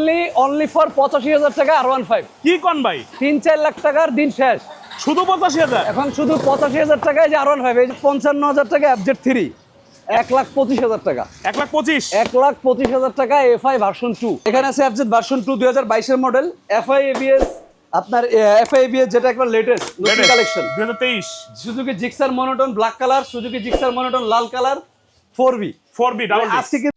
Only only for পঁচাশি হাজার টাকা আর ওয়ান ফাইভ কি কন ভাই? তিন চার লাখ টাকার দিন শেষ। শুধু পঁচাশি হাজার? এখন শুধু পঁচাশি হাজার টাকায় যে আর ওয়ান ফাইভ এই যে পঞ্চান্ন হাজার টাকা অ্যাবজেট থ্রি এক লাখ পঁচিশ হাজার টাকা। এক লাখ পঁচিশ? এক লাখ পঁচিশ হাজার টাকা এফআই ভার্সন টু এখানে আছে অ্যাবজেট ভার্সন টু দুই হাজার বাইশের মডেল এফআই এবিএস আপনার এফআই এবিএস যেটা একবার লেটেস্ট নতুন কালেকশন দুই হাজার তেইশ। Suzuki Gixxer monotone black colour Suzuki Gixxer monotone লাল colour four V four V double আজকে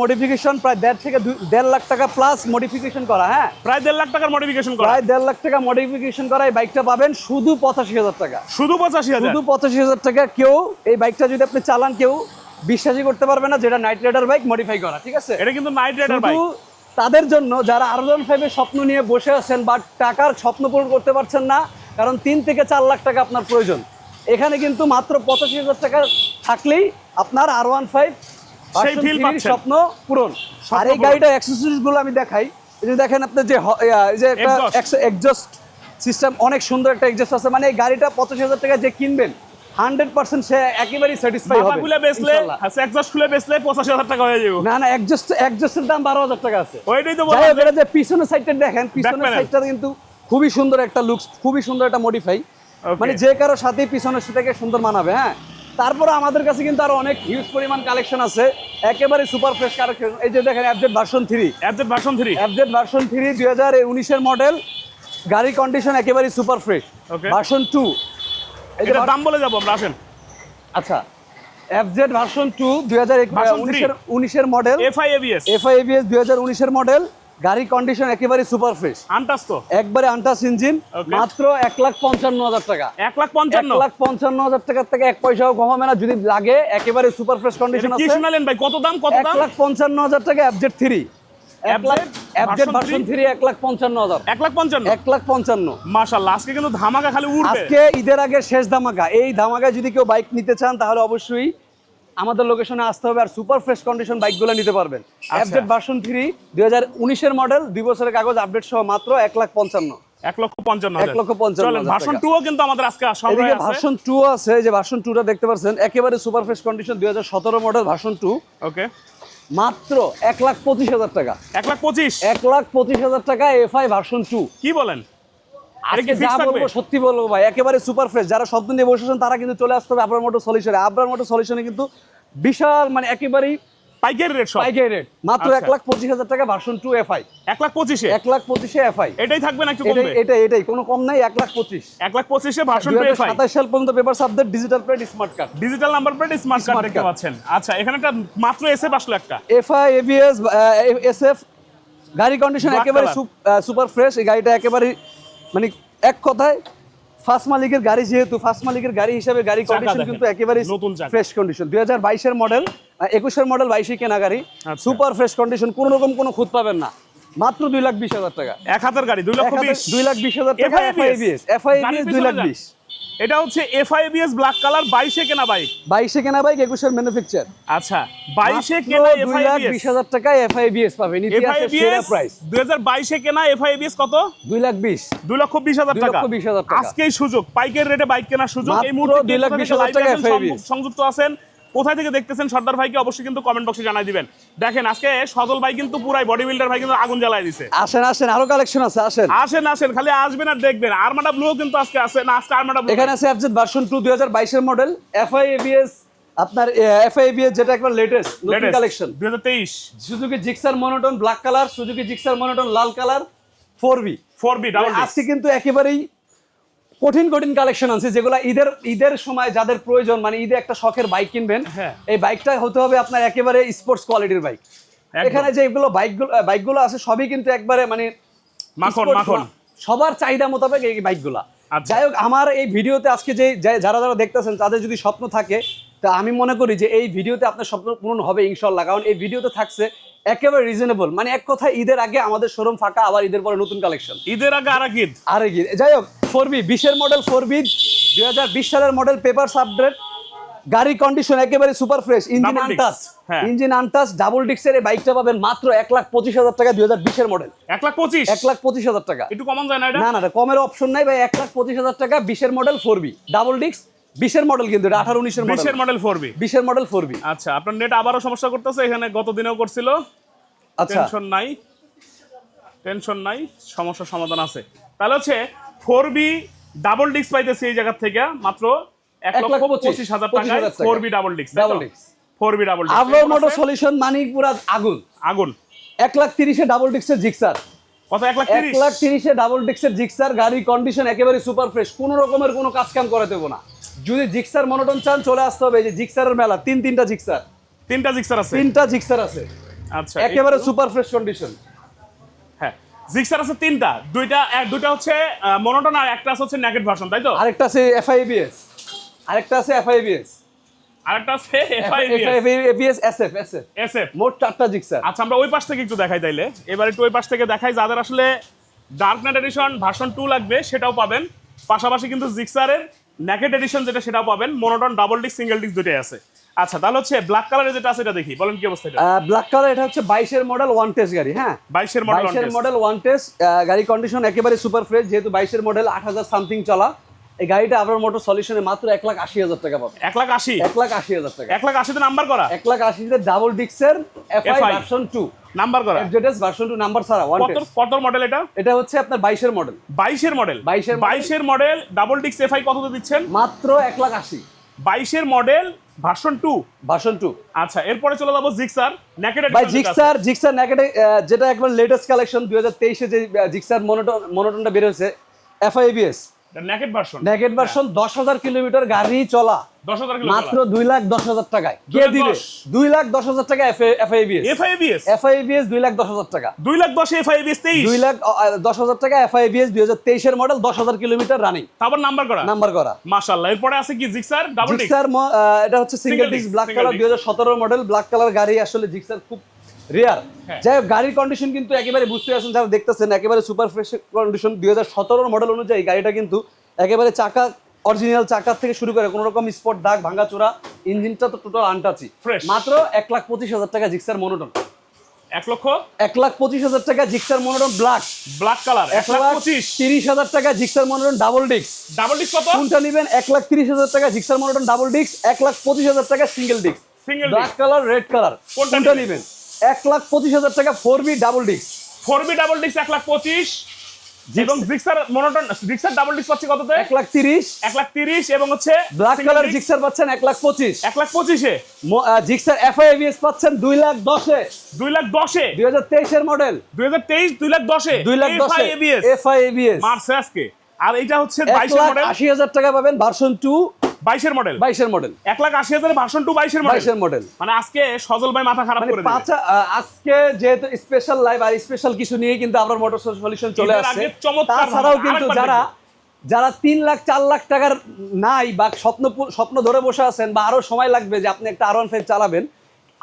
মডিফিকেশন প্রায় দেড় থেকে দেড় লাখ টাকা প্লাস মডিফিকেশন করা হ্যাঁ? প্রায় দেড় লাখ টাকার মডিফিকেশন করা। প্রায় দেড় লাখ টাকা মডিফিকেশন করা এই বাইকটা পাবেন শুধু পঁচাশি হাজার টাকা। শুধু পঁচাশি হাজার। শুধু পঁচাশি হাজার টাকা কেউ এই বাইকটা যদি আপনি চালান কেউ বিশ্বাসই করতে পারবে না যেটা নাইট রাইডার বাইক মডিফাই করা ঠিক আছে? এটা কিন্তু নাইট রাইডার বাইক তাদের জন্য যারা আরজন ফাইভের স্বপ্ন নিয়ে বসে আছেন বা টাকার স্বপ্ন পূরণ করতে পারছেন না কারণ তিন থেকে চার লাখ টাকা আপনার প্রয়োজন। এখানে কিন্তু মাত্র পঁচাশি হাজার টাকা থাকলেই আপনার আর ওয়ান ফাইভ সেই feel পাচ্ছেন। স্বপ্ন পূরণ? আর এই গাড়িটা অ্যাক্সেসরিজগুলো আমি দেখাই। দেখেন আপনি যে যে একটা এক্সজস্ট সিস্টেম অনেক সুন্দর একটা এক্সজস্ট আছে। মানে এই গাড়িটা পঁচাশি হাজার টাকা যে কিনবেন হান্ড্রেড পার্সেন্ট সে একেবারেই স্যাটিসফাই হবে। খুলে বেচলে ইনশাল্লাহ। খুলে বেচলে পঁচাশি হাজার টাকা হয়ে যাবে। না না একজস্ট একজস্টের দাম বারো হাজার টাকা আছে। ওইটাই তো হোক, এটা যে পিছনের সাইডটা দেখেন পিছনের। সাইডটা কিন্তু খুবই সুন্দর একটা লুকস খুবই সুন্দর একটা মডিফাই মানে যে কারও সাথেই পিছনের সেটাকে সুন্দর মানাবে হ্যাঁ? তারপরে আমাদের কাছে কিন্তু আরও অনেক হিউজ পরিমাণ কালেকশন আছে। একেবারে সুপার ফ্রেশ কালেকশন এই যে দেখেন FZ version three FZ version three FZ version three দুই হাজার উনিশের মডেল গাড়ির কন্ডিশন একেবারে সুপার ফ্রেশ ভার্সন টু এটার দাম বলে যাব আমরা আসেন। আচ্ছা। এফজেড ভার্সন টু দুই হাজার। উনিশের উনিশের model FI ABS FI ABS দুই হাজার উনিশের মডেল গাড়ির কন্ডিশন একেবারে সুপার ফ্রেশ আনটাস তো? একবারে আন্টাস ইঞ্জিন মাত্র এক লাখ পঞ্চান্ন হাজার টাকা। এক লাখ পঞ্চান্ন? লাখ পঞ্চান্ন হাজার টাকার থেকে এক পয়সাও কমাবে না যদি লাগে একেবারে সুপার ফ্রেশ কন্ডিশন আছে। শুনালেন ভাই? কত দাম কত এক দাম লাখ পঞ্চান্ন হাজার টাকা অ্যাবজেট থ্রি এক এক এক এক ধামাকা ঈদের আগে শেষ ধামাকা। এই ধামাকায় যদি কেউ বাইক নিতে চান তাহলে অবশ্যই আমাদের লোকেশনে আসতে হবে আর সুপার ফ্রেশ কন্ডিশন বাইকগুলো নিতে পারবেন। অ্যাপডেট ভার্সন থ্রি দুই হাজার উনিশের মডেল দুই বছরের কাগজ আপডেট সহ মাত্র এক লাখ পঞ্চান্ন। এক লক্ষ পঞ্চান্ন এক লক্ষ পঞ্চান্ন ভার্সন টাকা। টু কিন্তু আমাদের আজকে এদিকে ভার্সন টু আছে যে ভার্সন টুটা দেখতে পাচ্ছেন একেবারে সুপার ফ্রেশ কন্ডিশন দুই হাজার সতেরো মডেল ভার্সন টু ওকে মাত্র এক লাখ পঁচিশ হাজার টাকা। এক লাখ পঁচিশ। এক লাখ পঁচিশ হাজার টাকা এফআই ভার্সন টু কি বলেন? আজকে যা বলব সত্যি বলব ভাই একেবারে সুপার ফ্রেশ যারা স্বপ্ন নিয়ে বসেছেন তারা কিন্তু চলে আসতে হবে আপনার মোটর সলিউশনে আপনার সলিউশনে কিন্তু বিশাল মানে একেবারেই পাইকারি রেট পাইকারি রেট মাত্র আচ্ছা। এক লাখ পঁচিশ হাজার টাকা ভার্সন টু এফআই এক লাখ পঁচিশে? এক লাখ পঁচিশে এফআই এটাই থাকবে না এটাই কমবে? এটাই এটাই কোনো কম নাই এক লাখ পঁচিশ। এক লাখ পঁচিশে ভার্সন টু এফআই সাতাশ সাল পর্যন্ত paper digital plate smart card digital number plate smart card দেখতে পাচ্ছেন। আচ্ছা এখানে একটা মাত্র এসে আসলো একটা। এফআই এবিএস এসএফ গাড়ি কন্ডিশন একেবারে। সুপার ফ্রেশ এই গাড়িটা একেবারে মানে এক কথায় ফার্স্ট মালিকের গাড়ি যেহেতু ফার্স্ট মালিকের গাড়ি হিসাবে গাড়ি কন্ডিশন কিন্তু একেবারে নতুন ফ্রেশ কন্ডিশন দুই হাজার বাইশের মডেল একুশের মডেল বাইশে কেনা গাড়ি। সুপার ফ্রেশ কন্ডিশন কোনো রকম কোনো খুঁত পাবেন না। মাত্র দুই লাখ বিশ হাজার টাকা। এক হাতের গাড়ি দুই লাখ দুই লাখ বিশ হাজার টাকা এফআইবিএস এফআইবিএস দুই লাখ বিশ। এটা হচ্ছে এফআইবিএস ব্ল্যাক কালার বাইশে কেনা বাইক বাইশে কেনা বাইক একুশের ম্যানুফ্যাকচার আচ্ছা বাইশে কেনা দুই লাখ বিশ এফআইবিএস হাজার টাকা এফআইবিএস পাবেন। ইতিহাসের সেরা প্রাইস দুই হাজার বাইশে কেনা এফআইবিএস কত? দুই লাখ বিশ। দুই লক্ষ বিশ হাজার দুই টাকা। লক্ষ বিশ হাজার টাকা। আজকেই সুযোগ পাইকের রেটে বাইক কেনার সুযোগ। এই মুহূর্তে দুই কে লাখ কোথা বিশ থেকে হাজার live টাকা এফআইবিএস সংযুক্ত আছেন কোথায় থেকে দেখতেছেন সর্দার ভাইকে অবশ্যই কিন্তু কমেন্ট বক্সে জানাই দিবেন। দেখেন আজকে সজল ভাই কিন্তু পুরাই বডি বিল্ডার ভাই কিন্তু আগুন জ্বালায় দিছে। আসেন আসেন আরও কালেকশন আছে আসেন। আসেন আসেন খালি আসবেন আর দেখবেন। আরমাটা ব্লু কিন্তু আজকে আছে। না আজকে আরমাটা ব্লু এখানে আছে অ্যাপজেট ভার্সন টু দুই হাজার বাইশের মডেল এফআই এবিএস আপনার এফআই এবিএস যেটা একবার লেটেস্ট নতুন কালেকশন দুই হাজার তেইশ। Suzuki Gixxer monotone black colour Suzuki Gixxer monotone লাল colour four V four V double আজকে কিন্তু একেবারেই কঠিন কঠিন কালেকশন আছে যেগুলো ঈদের ঈদের সময় যাদের প্রয়োজন মানে ঈদে একটা শখের বাইক কিনবেন হ্যাঁ। এই বাইকটা হতে হবে আপনার একেবারে স্পোর্টস কোয়ালিটির বাইক এখানে যে এগুলো বাইকগুলো বাইকগুলো আছে সবই কিন্তু একবারে মানে মাখন মাখন। সবার চাহিদা মোতাবেক এই বাইকগুলা আচ্ছা। যাই হোক আমার এই ভিডিওতে আজকে যে যারা যারা দেখতেছেন তাদের যদি স্বপ্ন থাকে তা আমি মনে করি যে এই ভিডিওতে আপনার স্বপ্ন পূরণ হবে ইনশাল্লাহ কারণ এই ভিডিওতে থাকছে একেবারে রিজনেবল মানে এক কথায় ঈদের আগে আমাদের শোরুম ফাঁকা আবার ঈদের পরে নতুন কালেকশন ঈদের আগে আর এক ঈদ। আরে কি যাই হোক ফোর বি বিশের মডেল ফোর বি দুই হাজার বিশ সালের মডেল পেপার আপডেট গাড়ি কন্ডিশন একেবারে সুপার ফ্রেশ ইঞ্জিন হ্যাঁ। ইঞ্জিন আনটাচ ডাবল ডিক্সের এই বাইকটা পাবেন মাত্র এক লাখ পঁচিশ হাজার টাকা দুই হাজার বিশের মডেল এক লাখ পঁচিশ? এক লাখ পঁচিশ হাজার টাকা। একটু কমান যায় না না না না, কমের অপশন নাই ভাই এক লাখ পঁচিশ হাজার টাকা বিশের মডেল ফোর বি ডাবল ডিক্স বিশের মডেল কিন্তু এটা আঠারো উনিশের মডেল বিশের মডেল ফোর বি বিশের মডেল ফোর বি আচ্ছা আপনার নেট আবারও সমস্যা করতেছে এখানে গত দিনেও করছিল। আচ্ছা। টেনশন নাই। টেনশন নাই সমস্যার সমাধান আছে। তাহলে হচ্ছে ফোর বি ডাবল ডিস্ক পাইতেছে এই জায়গা থেকে মাত্র এক লক্ষ পঁচিশ, হাজার টাকায় টাকা। Four V double disc Double disc। Four V double Abrar motor solution মানি পুরা আগুন। আগুন। এক লাখ তিরিশে ডাবল ডিক্সের জিক্সার। কত? এক লাখ এক লাখ তিরিশে ডাবল ডিক্সের জিক্সার গাড়ি কন্ডিশন একেবারে সুপার ফ্রেশ কোনো রকমের কোনো কাজ কাম করাতে দেবো না। যদি জিক্সার মনোটন চান চলে আসতে হবে এই যে জিক্সারের মেলা তিন তিনটা জিক্সার। তিনটা জিক্সার আছে? তিনটা জিক্সার আছে। আচ্ছা একেবারে সুপার ফ্রেশ কন্ডিশন জিক্সার আছে তিনটা। দুইটা এক দুইটা হচ্ছে মনোটন আর একটা আছে হচ্ছে নেকেট ভার্সন তাই তো? আরেকটা আছে এফআইবিএস আরেকটা আছে এফআইবিএস আরেকটা আছে FI ABS FI ABS SF SF SF মোট চারটা জিক্সার। আচ্ছা আমরা ওই পাশ থেকে একটু দেখাই তাইলে। এবার একটু ওই পাশ থেকে দেখাই যাদের আসলে dark knight edition version two লাগবে সেটাও পাবেন। পাশাপাশি কিন্তু জিক্সারের নেকেট এডিশন যেটা সেটাও পাবেন। Monotone double disc single disc দুটোই আছে। আচ্ছা তাহলে হচ্ছে ব্ল্যাক কালারের যেটা আছে এটা দেখি বলেন কি অবস্থা এটা? ব্ল্যাক কালার এটা হচ্ছে বাইশের মডেল ওয়ান টেস্ট গাড়ি হ্যাঁ? বাইশের মডেল বাইশের মডেল ওয়ান টেস্ট গাড়ি কন্ডিশন একেবারে সুপার ফ্রেশ যেহেতু বাইশের মডেল আট হাজার সামথিং চলা। এই গাড়িটা আপনার মোটর সলিউশনে মাত্র এক লাখ আশি হাজার টাকা পাবে। এক লাখ আশি? এক লাখ আশি হাজার টাকা। এক লাখ আশিতে নাম্বার করা? এক লাখ আশিতে ডাবল ডিক্সের এফআই ভার্সন টু নাম্বার করা? এফজেডএস ভার্সন টু নাম্বার ছাড়া ওয়ান কত কত মডেল এটা? এটা হচ্ছে আপনার বাইশের মডেল বাইশের মডেল 22 এর model। বাইশের মডেল ডাবল ডিস্ক এফআই কত দিচ্ছেন? মাত্র এক লাখ আশি। বাইশের model version two? Version two. আচ্ছা এরপরে চলে যাব জিক্সার নেকেট ভাই জিক্সার জিক্সার নেকেটে যেটা একবার লেটেস্ট কালেকশন দুই হাজার তেইশে যে জিক্সার মনোটন মনোটনটা বের হয়েছে FI ABS naked version naked version দশ হাজার কিলোমিটার গাড়ি চলা। মাত্র দুই লাখ দশ হাজার টাকায়। কে দিবে দুই লাখ দশ হাজার টাকা এফআইবিএস এফআইবিএস এফআইবিএস দুই লাখ দশ হাজার টাকা। দুই লাখ দশে এফআইবিএস তেইশ। দুই লাখ দশ হাজার টাকা এফআইবিএস দুই হাজার তেইশের মডেল দশ হাজার কিলোমিটার রানিং তারপর নাম্বার করা? নাম্বার করা। মাশাআল্লাহ এরপরে আছে কি জিক্সার ডাবল জিক্সার এটা হচ্ছে সিঙ্গেল ডিস্ক ব্ল্যাক কালার দুই হাজার সতেরো মডেল ব্ল্যাক কালার গাড়ি আসলে জিক্সার খুব রেয়ার হ্যাঁ। যাই হোক গাড়ির কন্ডিশন কিন্তু একেবারে বুঝতে পারছেন যারা দেখতেছেন একেবারে সুপার ফ্রেশ কন্ডিশন দুই হাজার সতেরোর মডেল অনুযায়ী গাড়িটা কিন্তু একেবারে চাকা অরিজিনাল চাকার থেকে শুরু করে কোনো রকম স্পট দাগ ভাঙাচোরা ইঞ্জিনটা তো টোটাল আনটাচি। মাত্র এক লাখ পঁচিশ হাজার টাকা জিক্সার মনোটন এক লক্ষ? এক লাখ পঁচিশ হাজার টাকা Gixxer monotone black black colour এক লাখ পঁচিশ। তিরিশ হাজার টাকা Gixxer monotone double disc double কত? কোনটা নেবেন? এক লাখ তিরিশ হাজার টাকা জিক্সার মনোটন ডাবল এক লাখ পঁচিশ হাজার টাকা single disc single black colour red colour কোনটা নেবেন? এক লাখ পঁচিশ হাজার টাকা four B double disc four B double disc এক লাখ পঁচিশ। এবং Gixxer monotone Gixxer double disc পাচ্ছি কততে? এক লাখ তিরিশ। এক লাখ তিরিশ এবং হচ্ছে ব্ল্যাক কালার জিক্সার পাচ্ছেন এক লাখ পঁচিশ। এক লাখ পঁচিশে। জিক্সার এফআইএবিএস পাচ্ছেন দুই লাখ দশে। দুই লাখ দশে। দুই হাজার তেইশের মডেল দুই হাজার তেইশ দুই লাখ দশে। এবিএস এফআইএবিএস মারছে আজকে। আর এইটা হচ্ছে এক বাইশের লাখ মডেল আশি হাজার টাকা পাবেন ভার্সন টু বাইশের মডেল বাইশের মডেল এক লাখ আশি হাজার ভার্সন টু বাইশের বাইশের মডেল মানে আজকে সজল ভাই মাথা খারাপ মানে করে পাঁচা আজকে যেহেতু স্পেশাল লাইভ আর স্পেশাল কিছু নিয়ে কিন্তু আমরা মোটর সলিউশন চলে আসছে। তাছাড়াও কিন্তু যারা যারা তিন লাখ চার লাখ টাকার নাই বা স্বপ্ন স্বপ্ন ধরে বসে আছেন বা আরও সময় লাগবে যে আপনি একটা আর ওয়ান ফাইভ চালাবেন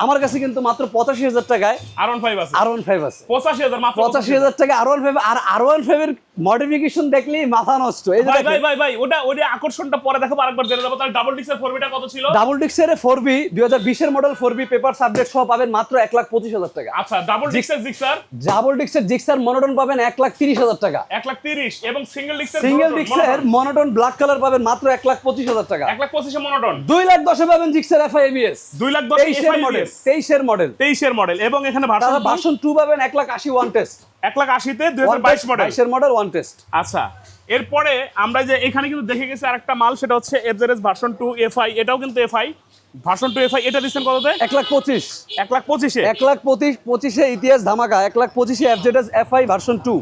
আমার কাছে কিন্তু মাত্র পঁচাশি হাজার টাকায় আর ওয়ান ফাইভ আছে। আর ওয়ান ফাইভ আছে। পঁচাশি হাজার মাত্র পঁচাশি হাজার। টাকা R one five R R one five এর মডিফিকেশন দেখলেই মাথা নষ্ট। এই যে ভাই ভাই ভাই ভাই ওটা ওটা আকর্ষণটা পরে দেখো আরেকবার জেনে যাব তাহলে ডাবল ডিক্সের ফোরবিটা কত ছিল? ডাবল ডিক্সের ফোর বি দুই হাজার বিশের model four B paper subject সহ পাবেন মাত্র এক লাখ পঁচিশ হাজার টাকা। আচ্ছা ডাবল ডিক্সের জিক্সার ডাবল ডিক্সের জিক্সার মনোটন পাবেন এক লাখ তিরিশ হাজার টাকা। এক লাখ তিরিশ এবং সিঙ্গেল ডিক্সের সিঙ্গেল ডিক্সের মনোটন ব্ল্যাক কালার পাবেন মাত্র এক লাখ পঁচিশ হাজার টাকা। এক লাখ পঁচিশে মনোটন দুই লাখ দশে পাবেন জিক্সার এফআইবিএস দুই লাখ দশ তেইশের তেইশের মডেল তেইশের মডেল এবং এখানে ভার্সন ভার্সন টু পাবেন এক লাখ আশি ওয়ান টেস্ট এক লাখ আশিতে দুই হাজার বাইশ মডেল বাইশের মডেল ওয়ান টেস্ট আচ্ছা এরপরে আমরা যে এখানে কিন্তু দেখে গেছি আরেকটা মাল সেটা হচ্ছে এফজেডএস ভার্সন টু এফআই এটাও কিন্তু এফআই ভার্সন টু এফআই এটা দিচ্ছেন কততে? এক লাখ পঁচিশ। এক লাখ পঁচিশে। এক লাখ পঁচিশ পঁচিশে ইতিহাস ধামাকা এক লাখ পঁচিশে FZS FI version two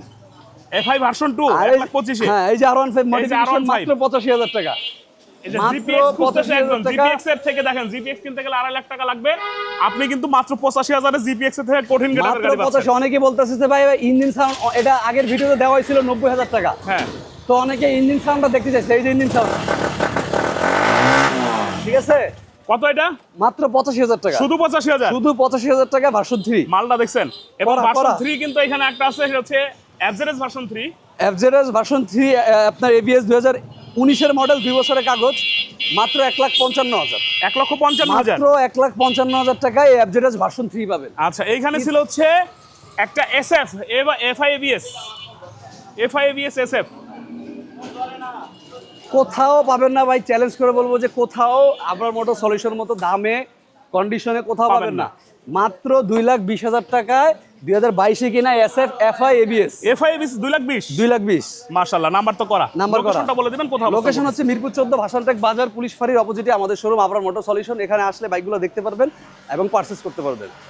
FI version two এক লাখ পঁচিশে। হ্যাঁ এই যে আর ওয়ান ফাইভ মাত্র পঁচাশি হাজার টাকা। এই যে মাত্র জিপিএক্স খুঁজতেছে 85,000 একজন। টাকা। জিপিএক্স এর থেকে দেখেন জিপিএক্স কিনতে গেলে আড়াই লাখ টাকা লাগবে। আপনি কিন্তু মাত্র পঁচাশি হাজারে জিপিএক্স থেকে কঠিন গেটারের মাত্র গাড়ি পঁচাশি অনেকে বলতেছে যে ভাই ইঞ্জিন সাউন্ড এটা আগের ভিডিওতে দেওয়া হয়েছিল নব্বই হাজার টাকা। হ্যাঁ। তো অনেকে ইঞ্জিন সাউন্ডটা দেখতে চাইছে এই যে ইঞ্জিন সাউন্ড ঠিক আছে? কত এটা? মাত্র পঁচাশি হাজার টাকা। শুধু পঁচাশি হাজার? শুধু পঁচাশি হাজার টাকা ভার্সন থ্রি মালটা দেখছেন? এবং করা, ভার্সন থ্রি কিন্তু এখানে একটা আছে সেটা হচ্ছে average version three version three আপনার এবিএস দুই হাজার উনিশের মডেল দুই বছরের কাগজ মাত্র এক লাখ পঞ্চান্ন হাজার। এক লক্ষ পঞ্চান্ন হাজার? মাত্র এক লাখ পঞ্চান্ন হাজার টাকায় অ্যাবজেটাস ভার্সন থ্রি পাবেন। আচ্ছা এইখানে ছিল হচ্ছে একটা S F F I ABS F I ABS S F কোথাও পাবেন না ভাই চ্যালেঞ্জ করে বলব যে কোথাও আপনার মোটর সলিউশন মতো দামে কন্ডিশনে কোথাও পাবেন না। মাত্র দুই লাখ বিশ হাজার টাকায় দুই হাজার বাইশে কিনা S F F I ABS F I ABS দুই লাখ বিশ? দুই লাখ বিশ। মার্শাল্লাহ নাম্বার তো করা। নাম্বার করা। বলে দেবেন কোথাও লোকেশন হচ্ছে মিরপুর চোদ্দ ভাষানটেক বাজার পুলিশ ফাঁড়ির অপোজিটে আমাদের শোরুম আপনার মোটর সলিউশন এখানে আসলে বাইকগুলো দেখতে পারবেন এবং পারচেস করতে পারবেন।